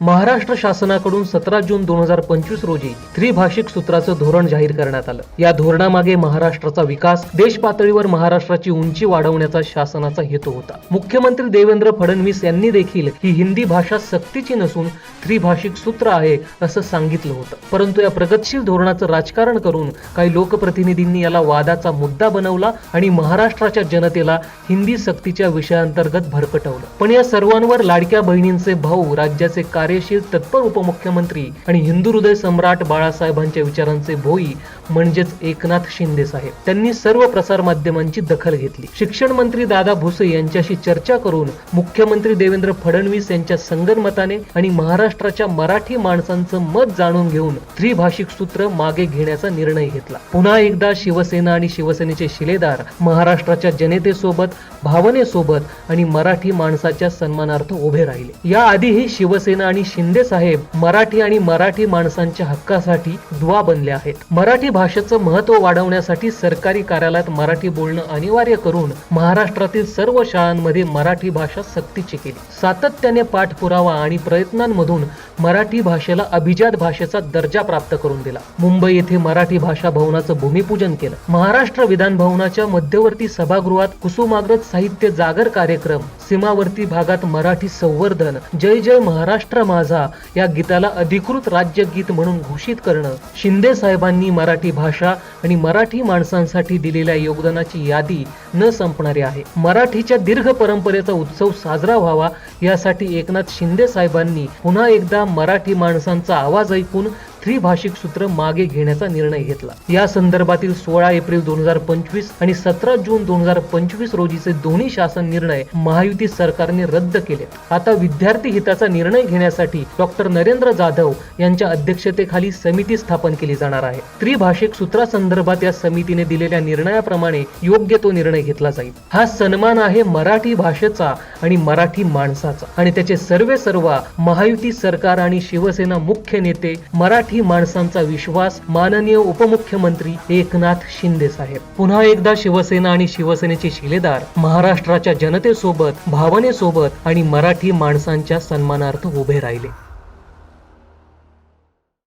महाराष्ट्र शासनाकडून सतरा जून दोन हजार पंचवीस रोजी त्रिभाषिक सूत्राचं धोरण जाहीर करण्यात आलं. या धोरणामागे महाराष्ट्राचा विकास देश पातळीवर महाराष्ट्राची उंची वाढवण्याचा शासनाचा हेतू होता. मुख्यमंत्री देवेंद्र फडणवीस यांनी देखील ही हिंदी भाषा सक्तीची नसून त्रिभाषिक सूत्र आहे असं सांगितलं होतं. परंतु या प्रगतशील धोरणाचं राजकारण करून काही लोकप्रतिनिधींनी याला वादाचा मुद्दा बनवला आणि महाराष्ट्राच्या जनतेला हिंदी सक्तीच्या विषयांतर्गत भरकटवलं. पण या सर्वांवर लाडक्या बहिणींचे भाऊ राज्याचे कार्यशील तत्पर उपमुख्यमंत्री आणि हिंदू हृदय सम्राट बाळासाहेबांच्या विचारांचे भोई म्हणजेच एकनाथ शिंदे साहेब. त्यांनी सर्व प्रसार माध्यमांची दखल घेतली. शिक्षण मंत्री दादा भुसे यांच्याशी चर्चा करून मुख्यमंत्री देवेंद्र फडणवीस यांच्या संगनमताने आणि महाराष्ट्राच्या मराठी माणसांचं मत जाणून घेऊन त्रिभाषिक सूत्र मागे घेण्याचा निर्णय घेतला. पुन्हा एकदा शिवसेना आणि शिवसेनेचे शिलेदार महाराष्ट्राच्या जनतेसोबत भावनेसोबत आणि मराठी माणसाच्या सन्मानार्थ उभे राहिले. याआधीही शिवसेना आणि शिंदे साहेब मराठी आणि मराठी माणसांच्या हक्कासाठी दुवा बनले आहेत. मराठी भाषेचं महत्त्व वाढवण्यासाठी सरकारी कार्यालयात मराठी बोलणं अनिवार्य करून महाराष्ट्रातील सर्व शाळांमध्ये मराठी भाषा सक्तीची केली. सातत्याने पाठपुरावा आणि प्रयत्नांमधून मराठी भाषेला अभिजात भाषेचा दर्जा प्राप्त करून दिला. मुंबई येथे मराठी भाषा भवनाचं भूमिपूजन केलं. महाराष्ट्र विधान भवनाच्या मध्यवर्ती सभागृहात कुसुमाग्रज साहित्य जागर कार्यक्रम सीमावर्ती भागात मराठी संवर्धन जय जय महाराष्ट्र माझा या गीताला अधिकृत राज्यगीत म्हणून घोषित करणं शिंदे साहेबांनी मराठी भाषा आणि मराठी माणसांसाठी दिलेल्या योगदानाची यादी न संपणारी आहे. मराठीच्या दीर्घ परंपरेचा उत्सव साजरा व्हावा यासाठी एकनाथ शिंदे साहेबांनी पुन्हा एकदा मराठी माणसांचा आवाज ऐकून त्रिभाषिक सूत्र मागे घेण्याचा निर्णय घेतला. या संदर्भातील सोळा एप्रिल दोन हजार पंचवीस आणि सतरा जून दोन हजार पंचवीस रोजीचे दोन्ही शासन निर्णय महायुती सरकारने रद्द केले. आता विद्यार्थी हिताचा निर्णय घेण्यासाठी डॉक्टर नरेंद्र जाधव यांच्या अध्यक्षतेखाली समिती स्थापन केली जाणार आहे. त्रिभाषिक सूत्रासंदर्भात या समितीने दिलेल्या निर्णयाप्रमाणे योग्य तो निर्णय घेतला जाईल. हा सन्मान आहे मराठी भाषेचा आणि मराठी माणसाचा. आणि त्याचे सर्वे सर्वा महायुती सरकार आणि शिवसेना मुख्य नेते मराठी मराठी माणसांचा विश्वास माननीय उपमुख्यमंत्री एकनाथ शिंदे साहेब. पुन्हा एकदा शिवसेना आणि शिवसेनेचे शिलेदार महाराष्ट्राच्या जनतेसोबत भावनेसोबत आणि मराठी माणसांच्या सन्मानार्थ उभे राहिले.